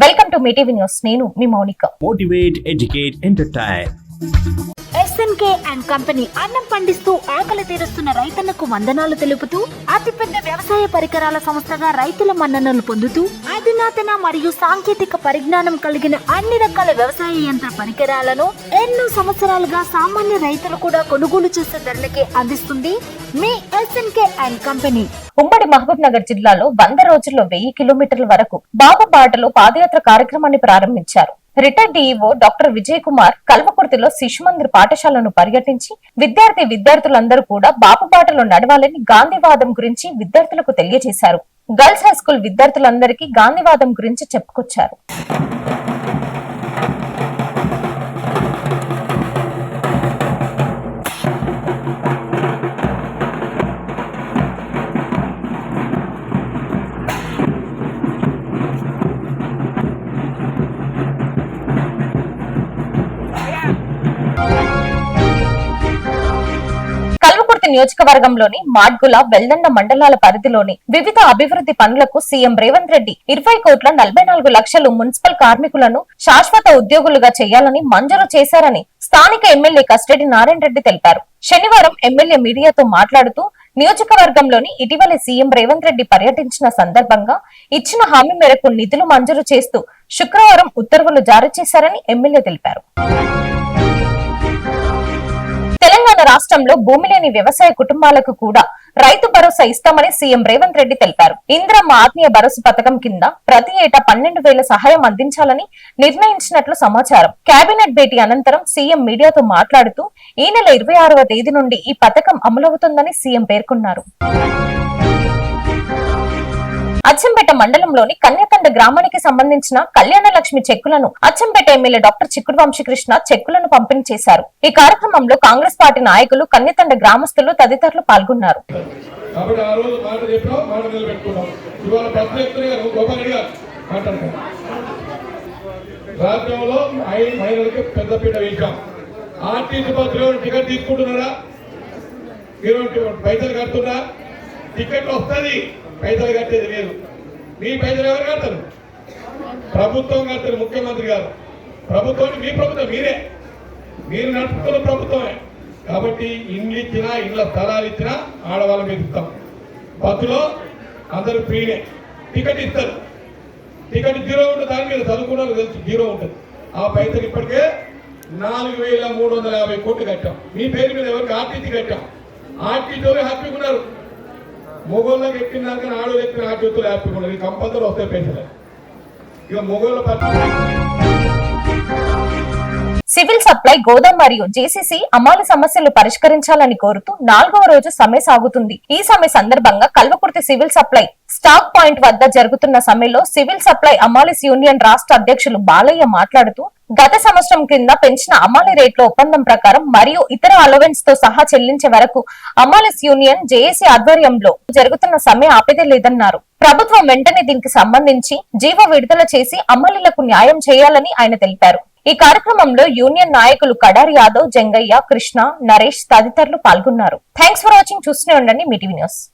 Welcome to Mee TV news నేను మీ Mounika motivate, educate, entertain. NK and company అన్నం పండిస్తూ ఆకలి తీరుస్తున్న రైతన్నకు వందనాలు తెలుపుతూ అతిపెద్ద వ్యవసాయ పరికరాల సంస్థగా రైతుల మన్ననలు పొందుతూ అధునాతన మరియు సాంకేతిక పరిజ్ఞానం కలిగిన అన్ని రకాల వ్యవసాయ యంత్ర పరికరాలను ఎన్నో సంవత్సరాలుగా సామాన్య రైతులు కూడా కొనుగోలు చేసే ధరలకే అందిస్తుంది మీ ఎస్ఎన్కే అండ్ కంపెనీ. ఉమ్మడి మహబూబ్ నగర్ జిల్లాలో వంద రోజుల్లో వెయ్యి కిలోమీటర్ల వరకు బాబు బాటలో పాదయాత్ర కార్యక్రమాన్ని ప్రారంభించారు. Retired DEO doctor Vijay Kumar కల్వకుర్తిలో Shishu Mandir పాఠశాలను పర్యటించి విద్యార్థి విద్యార్థులందరూ కూడా బాపు బాటలో నడవాలని గాంధీవాదం గురించి విద్యార్థులకు తెలియజేశారు. గర్ల్స్ హై స్కూల్ విద్యార్థులందరికీ గాంధీవాదం గురించి చెప్పుకొచ్చారు. నియోజకవర్గంలోని మాడ్గుల వెల్దండ మండలాల పరిధిలోని వివిధ అభివృద్ధి పనులకు సీఎం రేవంత్ రెడ్డి ఇరవై కోట్ల నలభై నాలుగు లక్షలు మున్సిపల్ కార్మికులను శాశ్వత ఉద్యోగులుగా చేయాలని మంజూరు చేశారని స్థానిక ఎమ్మెల్యే కస్టడీ నారాయణ రెడ్డి తెలిపారు. శనివారం ఎమ్మెల్యే మీడియాతో మాట్లాడుతూ నియోజకవర్గంలోని ఇటీవల సీఎం రేవంత్ రెడ్డి పర్యటించిన సందర్భంగా ఇచ్చిన హామీ మేరకు నిధులు మంజూరు చేస్తూ శుక్రవారం ఉత్తర్వులు జారీ చేశారని ఎమ్మెల్యే తెలిపారు. రాష్ట్రంలో భూమి లేని వ్యవసాయ కుటుంబాలకు కూడా రైతు భరోసా ఇస్తామని సీఎం రేవంత్ రెడ్డి తెలిపారు. ఇంద్రమ్మ ఆత్మీయ భరోసా పథకం కింద ప్రతి ఏటా పన్నెండు వేల సహాయం అందించాలని నిర్ణయించినట్లు సమాచారం. కేబినెట్ భేటీ అనంతరం సీఎం మీడియాతో మాట్లాడుతూ ఈ నెల ఇరవై ఆరవ తేదీ నుండి ఈ పథకం అమలవుతుందని సీఎం పేర్కొన్నారు. అచ్చంపేట మండలంలోని కన్యాకండ గ్రామానికి సంబంధించిన కళ్యాణ లక్ష్మి చెక్కులను అచ్చంపేట ఎమ్మెల్యే డాక్టర్ చిక్కుడు వంశీకృష్ణ చెక్కులను పంపిణీ చేశారు. ఈ కార్యక్రమంలో కాంగ్రెస్ పార్టీ నాయకులు కన్యతండ గ్రామస్తులు తదితరులు పాల్గొన్నారు. రాజ్యంలో ఐ- పెద్దపీట వేయించాం. ఆర్టీసీ బస్సులో టికెట్ తీసుకుంటున్నారా? మీరు పైసలు కడుతున్నా టికెట్ వస్తుంది పైసలు కట్టేది లేదు మీ పైసలు ఎవరు కడతారు? ప్రభుత్వం కడతారు ముఖ్యమంత్రి గారు. ప్రభుత్వం మీ ప్రభుత్వం మీరే. మీరు నడుపుతున్న ప్రభుత్వమే. కాబట్టి ఇండ్లు ఇచ్చినా ఇండ్ల స్థలాలు ఇచ్చినా ఆడవాళ్ళ మీద ఇస్తాం బస్సులో అందరూ ఫ్రీనే. టికెట్ ఇస్తారు. టికెట్ జీరో ఉంటుంది దాని మీద చదువుకున్నారు తెలుసు జీరో ఉంటుంది. ఆ పైసలు ఇప్పటికే నాలుగు వేల మూడు వందల యాభై కోట్లు కట్టాం. మీ పేరు మీద ఎవరికి ఆర్టీసీ కట్టాం. ఆర్టీసీ హ్యాపీగా ఉన్నారు. మొగోళ్ళకి ఎక్కినాక ఆడోళ్ళు ఎక్కిన ఆ హ్యాపీగా ఉన్నారు ఈ కంపల్సరీ వస్తే పైసలు ఇక మొగోళ్ళ పరిస్థితి సివిల్ సప్లై గోదాం మరియు జేసీసీ అమలు సమస్యలు పరిష్కరించాలని కోరుతూ నాలుగవ రోజు సమ్మె సాగుతుంది. ఈ సమ్మె సందర్భంగా Kalwakurthy civil supply stock point వద్ద జరుగుతున్న సమ్మెలో సివిల్ సప్లై అమాలిస్ యూనియన్ రాష్ట్ర అధ్యక్షులు బాలయ్య మాట్లాడుతూ గత సంవత్సరం కింద పెంచిన అమాలి రేట్ల ఒప్పందం ప్రకారం మరియు ఇతర అలవెన్స్తో సహా చెల్లించే వరకు అమాలిస్ యూనియన్ జేఏసీ ఆధ్వర్యంలో జరుగుతున్న సమ్మె ఆపేదే లేదన్నారు. ప్రభుత్వం వెంటనే దీనికి సంబంధించి జీవో విడుదల చేసి అమలులకు న్యాయం చేయాలని ఆయన తెలిపారు. ఈ కార్యక్రమంలో యూనియన్ నాయకులు కడారి యాదవ్ జంగయ్య కృష్ణ నరేష్ తదితరులు పాల్గొన్నారు. థ్యాంక్స్ ఫర్ వాచింగ్ చూస్తూనే ఉండండి మీ టీవీ న్యూస్.